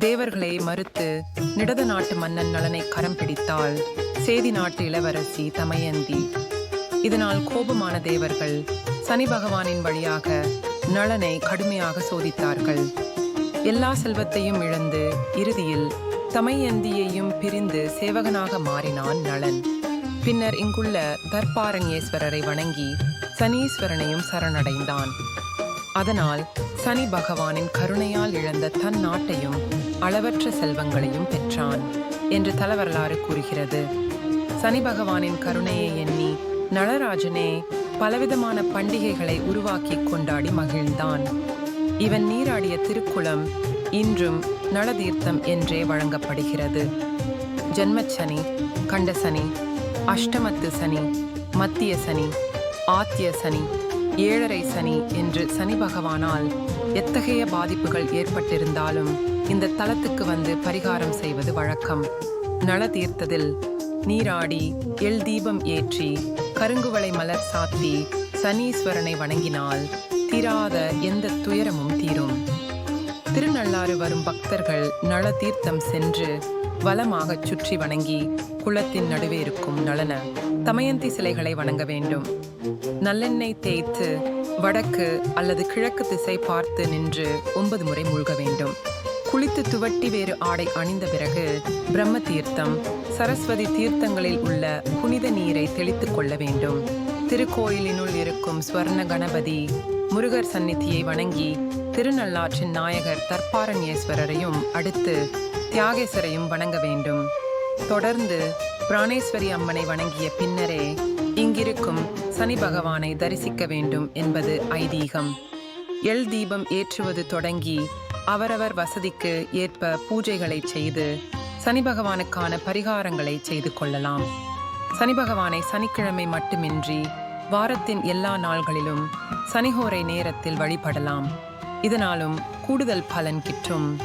தேவர்களை மறுத்து நிடத நாட்டு மன்னன் நலனை கரம் பிடித்தாள். சேதி நாட்டு இளவரசி தமயந்தி. இதனால் கோபமான தேவர்கள் சனி பகவானின் வழியாக நலனை கடுமையாக சோதித்தார்கள். எல்லா செல்வத்தையும் இழந்து இறுதியில் தமையந்தியையும் பிரிந்து சேவகனாக மாறினான் நலன். பின்னர் இங்குள்ள தர்பாரண்யேஸ்வரரை வணங்கி சனீஸ்வரனையும் சரணடைந்தான். அதனால் சனி பகவானின் கருணையால் இழந்த தன் நாட்டையும் அளவற்ற செல்வங்களையும் பெற்றான் என்று தலவரலாறு கூறுகிறது. சனி பகவானின் கருணையை எண்ணி நளராஜனே பலவிதமான பண்டிகைகளை உருவாக்கி கொண்டாடி மகிழ்ந்தான். இவன் நீராடிய திருக்குளம் இன்றும் நளதீர்த்தம் என்றே வழங்கப்படுகிறது. ஜன்மச்சனி கண்டசனி அஷ்டமத்து சனி மத்திய சனி ஆத்திய சனி ஏழரை சனி என்று சனி பகவானால் எத்தகைய பாதிப்புகள் ஏற்பட்டிருந்தாலும் இந்த தலத்துக்கு வந்து பரிகாரம் செய்வது வழக்கம். நல தீர்த்ததில் நீராடி எள் தீபம் ஏற்றி கருங்குவளை மலர் சாத்தி சனீஸ்வரனை வணங்கினால் தீராத எந்த துயரமும் தீரும். திருநள்ளாறு வரும் பக்தர்கள் நல தீர்த்தம் சென்று வலமாகச் சுற்றி வணங்கி குளத்தின் நடுவே இருக்கும் நளன தமயந்தி சிலைகளை வணங்க வேண்டும். நல்லெண்ணெய் தேய்த்து வடக்கு அல்லது கிழக்கு திசை பார்த்து நின்று ஒன்பது முறை மூழ்க வேண்டும். குளித்து துவட்டி வேறு ஆடை அணிந்த பிறகு பிரம்ம தீர்த்தம் சரஸ்வதி தீர்த்தங்களில் உள்ள புனித நீரை தெளித்துக் கொள்ள வேண்டும். திருக்கோயிலினுள் இருக்கும் ஸ்வர்ண கணபதி முருகர் சந்நிதியை வணங்கி திருநள்ளாற்றின் நாயகர் தற்பாரண்யேஸ்வரரையும் அடுத்து தியாகேஸ்வரையும் வணங்க வேண்டும். தொடர்ந்து பிராணேஸ்வரி அம்மனை வணங்கிய பின்னரே இங்கிருக்கும் சனி பகவானை தரிசிக்க வேண்டும் என்பது ஐதீகம். எள் தீபம் ஏற்றுவது தொடங்கி அவரவர் வசதிக்கு ஏற்ப பூஜைகளை செய்து சனி பகவானுக்கான பரிகாரங்களை செய்து கொள்ளலாம். சனி பகவானை சனிக்கிழமை மட்டுமின்றி வாரத்தின் எல்லா நாள்களிலும் சனிஹோரை நேரத்தில் வழிபடலாம். இதனாலும் கூடுதல் பலன் கிட்டும்.